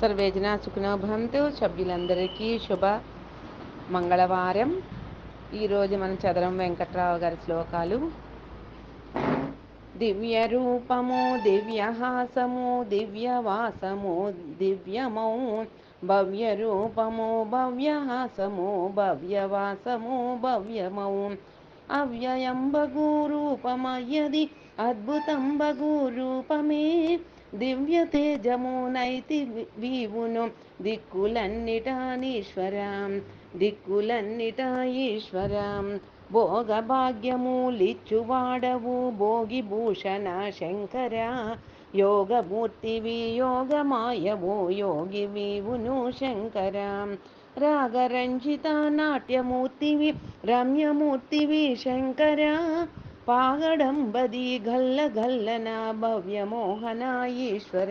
సర్వేజన జనా సభ్యులందరికీ శుభ మంగళవారం. ఈరోజు మనం చదరం వెంకట్రావు గారి శ్లోకాలు. దివ్య రూపము దివ్యహాసము దివ్యవాసము దివ్యమౌ భవ్య రూపము భవ్యహాసము భవ్యవాసము భవ్యమౌ. అవ్యయం బగు రూపమయ్యది అద్భుతం బగు రూపమే. దివ్య తేజమునైతి వీవును. దిక్కులన్నిటానీశ్వరం దిక్కులన్నిట ఈశ్వరం. భోగ భాగ్యములిచ్చువాడవు భోగి భూషణ శంకర. యోగమూర్తివి యోగమాయవు యోగి వీవును శంకర. రాగరంజిత నాట్యమూర్తివి రమ్యమూర్తివి శంకర. पागडम्बदी गल्लगल्लना भव्यमोहना ईश्वर